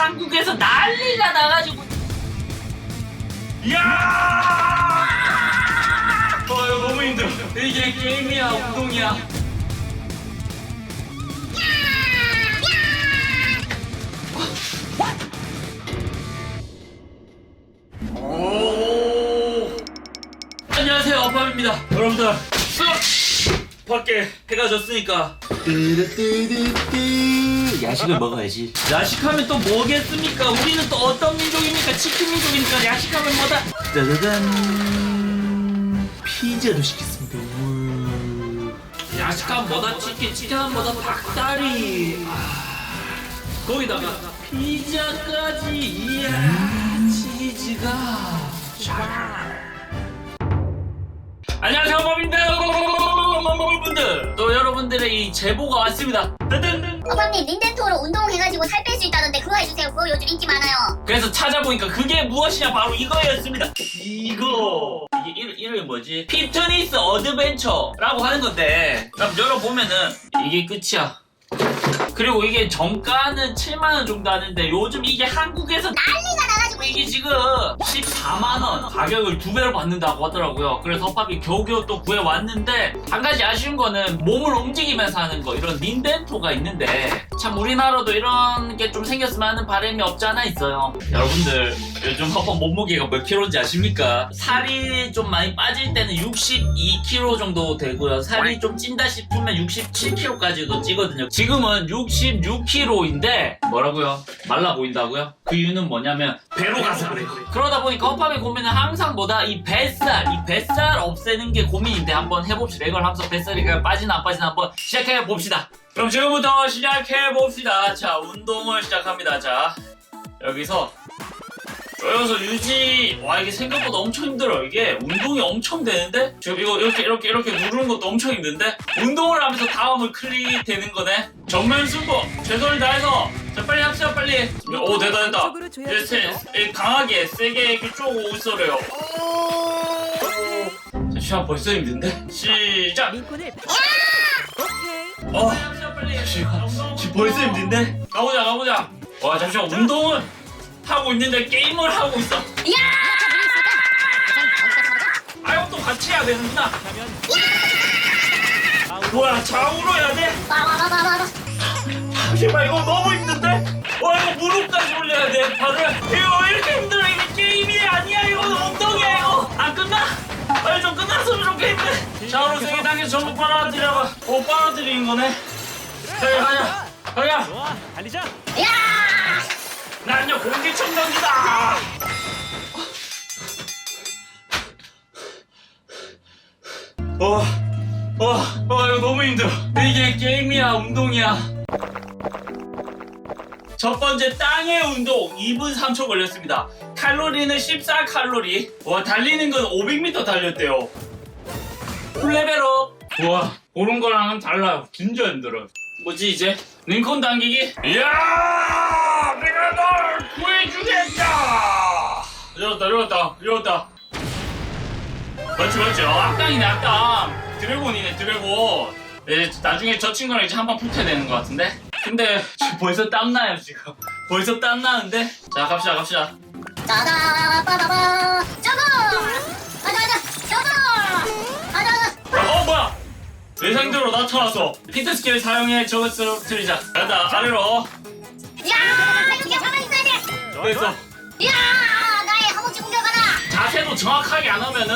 한국에서 난리가 나가지고. 이야! 어 이거 너무 힘들어. 이게 게임이야 운동이야. 오! 안녕하세요 어팜입니다. 여러분들 쓱! 밖에 해가 졌으니까 야식을 먹어야지. 야식하면 또 뭐겠습니까? 우리는 또 어떤 민족입니까? 치킨 민족이니까? 야식하면 뭐다? 짜자잔. 피자도 시켰습니다. 우와. 야식하면 뭐다? 치킨 치킨하면 뭐다? 닭다리. 아, 거기다가 피자까지. 이야 치즈가. 잘 안녕하세요 범입니다 여러분들. 또 여러분들의 이 제보가 왔습니다. 뜨든. 어방님 닌텐도로 운동해가지고 살 뺄 수 있다던데 그거 해주세요. 그거 요즘 인기 많아요. 그래서 찾아보니까 그게 무엇이냐? 바로 이거였습니다. 이거. 이게 이름, 이름이 뭐지? 피트니스 어드벤처라고 하는 건데. 그럼 열어보면은 이게 끝이야 그리고 이게 정가는 7만원 정도 하는데 요즘 이게 한국에서 난리가 나가지고 이게 지금 14만원 가격을 두 배로 받는다고 하더라고요. 그래서 허팝이 겨우겨우 또 구해왔는데 한 가지 아쉬운 거는 몸을 움직이면서 하는 거 이런 닌텐토가 있는데 참 우리나라도 이런 게 좀 생겼으면 하는 바람이 없지 않아 있어요. 여러분들 요즘 허팝 몸무게가 몇 킬로인지 아십니까? 살이 좀 많이 빠질 때는 62킬로 정도 되고요. 살이 좀 찐다 싶으면 67킬로까지도 찌거든요. 지금은 66킬로인데 뭐라고요? 말라 보인다고요? 그 이유는 뭐냐면 배로 가서 그래요. 그러다 보니까 허팝의 고민은 항상 뭐다 이 뱃살, 이 뱃살 없애는 게 고민인데 한번 해봅시다. 이걸 하면서 뱃살이 그냥 빠지나 안 빠지나 한번 시작해 봅시다. 그럼 지금부터 시작해 봅시다. 자, 운동을 시작합니다. 자, 여기서 여기서 유지 와 이게 생각보다 엄청 힘들어. 이게 운동이 엄청 되는데? 지금 이거 이렇게 이렇게 이렇게 누르는 것도 엄청 힘든데? 운동을 하면서 다음을 클릭되는 거네? 정면 승부! 최선을 다해서! 자 빨리 합시다 빨리! 오 됐다 됐다. 쪽으로 줘야 이제 강하게 세게 이렇게 쭉 오고 있어래요. 자 시간 벌써 힘든데? 시작! 어 지금 벌써 힘든데? 가보자 가보자. 와 잠시만. 운동은 하고 있는데 게임을 하고 있어? 이야! 아 이것도 같이 해야 되는구나. 뭐야 좌우로 해야 돼? 잠시만 이거 너무 힘든데? 와 이거 무릎까지 올려야 돼. 발을 이거 왜 이렇게 힘들어? 이게 게임이 아니야. 이거 운동이야 이거. 안 끝나? 빨리 좀 끝났으면 좋겠는데? 좌우로 세개 당겨. 전부 빨아들여봐. 오 빨아들이는 거네. 가자 가자. 가자. 좋아. 달리자. 이야 난요 공기청정기다 어, 어, 어, 이거 너무 힘들어. 이게 게임이야, 운동이야. 첫 번째 땅의 운동 2분 3초 걸렸습니다. 칼로리는 14 칼로리. 와, 달리는 건 500m 달렸대요. 풀레벨업. 우와, 그런 거랑은 달라요. 진짜 힘들어. 뭐지, 이제? 링컨 당기기? 이야! 내가 널 구해주겠다! 이렇다, 이렇다, 이렇다. 맞지 맞지 어, 악당이네 악당 드래곤이네 드래곤 예, 나중에 저 친구랑 이제 한번 붙어야 되는 것 같은데 근데 지금 벌써 땀나요 지금 벌써 땀나는데 자 갑시다 갑시다 짜다 빠바바 내 상대로 나타났어 피트 스킬 사용해 저거 쓰러뜨리자. 간다 아래로. 이야 여기 가만히 있어야 돼. 그래서 이야 나의 허벅지 공격하다 자세도 정확하게 안 하면은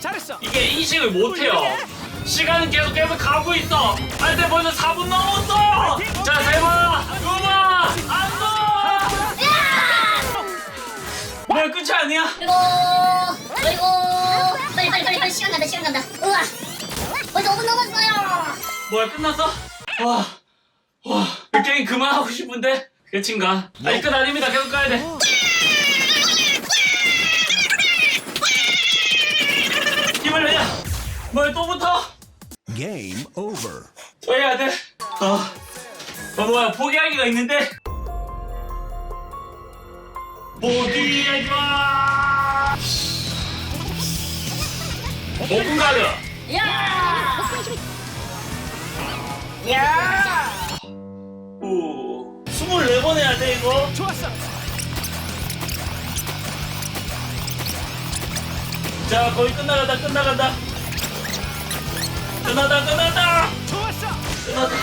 잘했어. 이게 인식을 못해요. 시간은 계속 계속 가고 있어. 안돼 벌써 4분 넘었어. 자 세번 두번 안돼. 뭐야 끝이 아니야? 그리고 그리고. 빨리 빨리 빨리 빨리. 시간 간다 시간 간다. 우와 벌써 5분 넘었어요 뭐야 끝났어? 와, 와, 이 게임 그만하고 싶은데 끝인가? 아니 끝 아닙니다. 계속 가야 돼. 힘을 내자. 뭐야 또 붙어? Game over. 또 해야 돼. 어, 어 뭐야 포기하기가 있는데. 포기하지 마. 5분 가드. 이 야 오, 24번 해야 돼 이거 좋았어. 자 거의 끝나간다 끝나간다 끝나다 끝나다 좋았어. 끝나다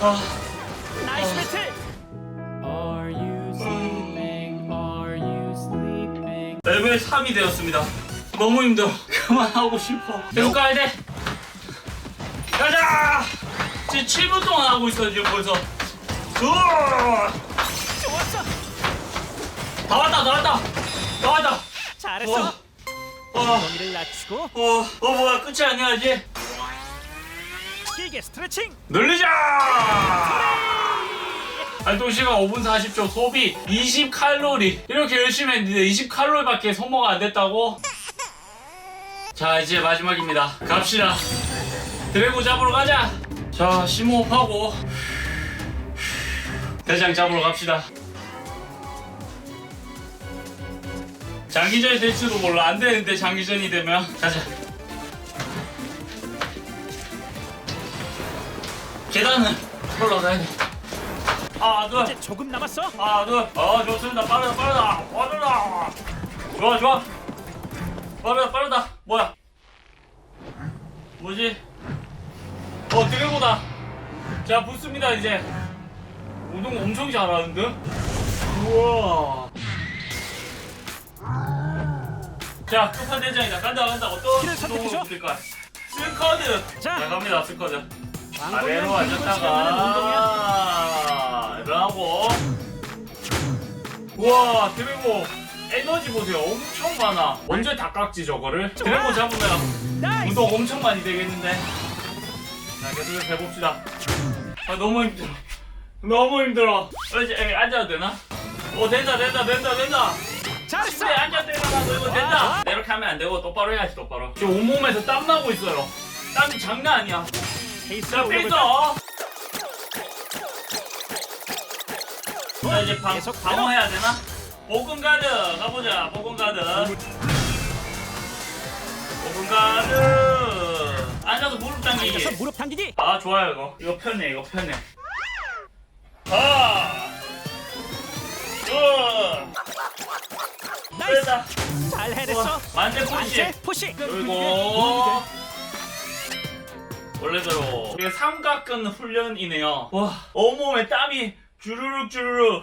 아, 나이스 배틀. Are you sleeping? Are you sleeping? 레벨 3이 되었습니다 너무 힘들어 그만하고 싶어 계속 가야 돼 지금 7분 동안 하고 있어 지금 벌써 우와! 좋았어. 다 왔다 다 왔다 다 왔다 잘했어. 어, 어, 낮추고 어, 어 뭐야 끝이 아니야 이제 길게 스트레칭. 늘리자! 활동 시간 5분 40초 소비 20칼로리 이렇게 열심히 했는데 20칼로리밖에 소모가 안 됐다고? 자 이제 마지막입니다 갑시다 드래곤 잡으러 가자 자 심호흡하고 대장 잡으러 갑시다 장기전이 될지도 몰라 안 되는데 장기전이 되면 가자 계단은 올라가야 돼. 아, 둘, 이제 조금 남았어. 아, 둘. 아, 좋습니다. 빠르다, 빠르다. 빠르다. 좋아, 좋아. 빠르다, 빠르다. 뭐야? 뭐지? 어, 드래고다. 자, 붙습니다, 이제. 운동 엄청 잘하는데? 우와. 자, 끝판 대장이다. 간다, 간다. 어떤 키를 선택해줘. 운동을 붙을까? 스쿼드. 자. 자, 갑니다, 스쿼드. 아래로 시간하는 운동이야. 앉았다가 일어나고 우와 드래고 에너지 보세요 엄청 많아 언제 다 깎지 저거를 드래고 잡으면 나이스. 운동 엄청 많이 되겠는데 자 계속 해봅시다 아 너무 힘들어 너무 힘들어 어, 이제 에, 앉아도 되나? 오 된다 된다 된다 된다 잘했어. 침대에 앉아도 되나 이거 된다 이렇게 하면 안 되고 똑바로 해야지 똑바로 지금 온몸에서 땀 나고 있어요 땀이 장난 아니야 자? 뺐어. 자, 이제 방, 방어해야 되나? 복근 가드 가보자. 복근 가드. 당기기. 앉아서 무릎 당기기. 아 좋아요 이거. 이거 편해. 이거 편해. 아. 어. 나이스. 잘 해냈어. 만세 푸시. 만세 푸시. 그리고 원래대로 이게 삼각근 훈련이네요. 와 온몸에 땀이 주르륵 주르륵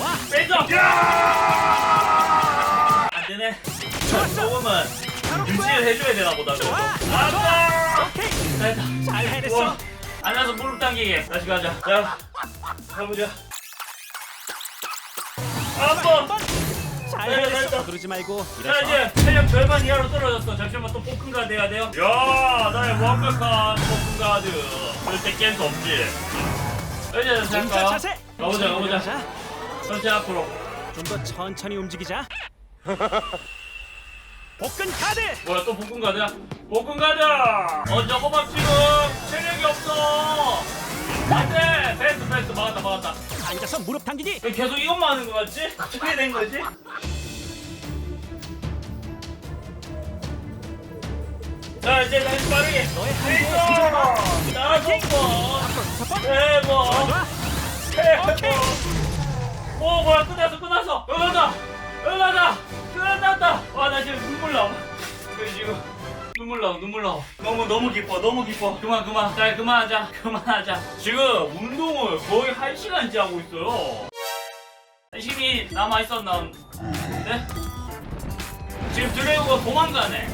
와. 빼줘. 안 되네. 좋았어. 조금은 바로 유지를. 해줘야 되나 보다 그래도. 좋아. 잘 해냈어. 와, 앉아서 무릎 당기기. 다시 가자. 자, 가보자. 한 번. 한번. 잘 됐다, 해냈어. 됐다. 서두르지 말고 자. 이제 체력 절반 이하로 떨어졌어 잠시만 또 볶음가 돼야 돼요 야 나의 완벽한 볶음가드 절대 깰 수 없지 이제 할까요? 자세. 가보자 가보자 자, 전체 앞으로 좀더 천천히 움직이자. 복근 카드. 뭐야 또 볶음가드야? 볶음가드 어 저거 봐 지금 체력이 없어 안돼 패스 패스 막았다 막았다 앉아서 무릎 당기기. 왜 계속 이것만 하는 거 같지? 어떻게 된 거지? 자 이제 다시 빠르게 너의 페이스 한계에 다섯 번 다섯 번. 세 번, 좋아. 오케이. 오 뭐야 끝났어 끝났어 끝났다 끝났다 끝났다. 와 나 지금 눈물 나와. 그 지금 눈물 나와 눈물 나와. 너무 너무 기뻐 너무 기뻐. 그만 그만. 자 그만하자. 그만하자. 지금 운동을 거의 한 시간째 하고 있어요. 힘이 남아 있었는데 지금 드래곤가 도망가네.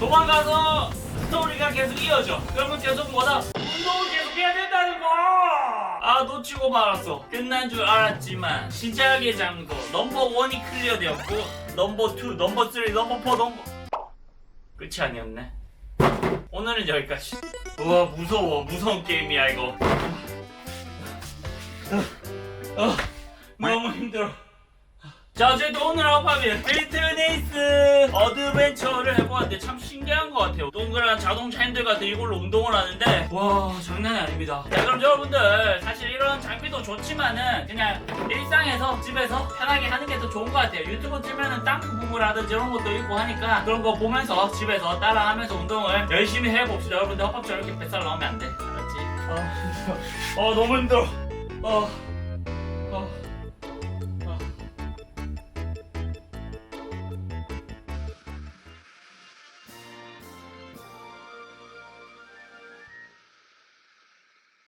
도망가서 스토리가 계속 이어져. 그러면 계속 뭐다? 운동을 계속 해야 거! 아, 놓치고 말았어. 끝난 줄 알았지만, 시작의 장소, 넘버 원이 클리어되었고, 넘버 투, 넘버 쓰리, 넘버 포, 넘버. 끝이 아니었네. 오늘은 여기까지. 우와, 무서워. 무서운 게임이야, 이거. 어, 너무 힘들어. 자 어쨌든 오늘 합하면 빌트네이스 어드벤처를 해보았는데 참 신기한 것 같아요. 동그란 자동차 핸들 같은 이걸로 운동을 하는데. 와 장난이 아닙니다. 자 그럼 여러분들 사실 이런 장비도 좋지만은 그냥 일상에서 집에서 편하게 하는 게 더 좋은 것 같아요. 유튜브 틀면은 땅크 부부라든지 이런 것도 있고 하니까 그런 거 보면서 집에서 따라하면서 운동을 열심히 해봅시다. 여러분들 헛밥처럼 이렇게 뱃살 나오면 안 돼. 알았지? 아, 어 너무 힘들어 어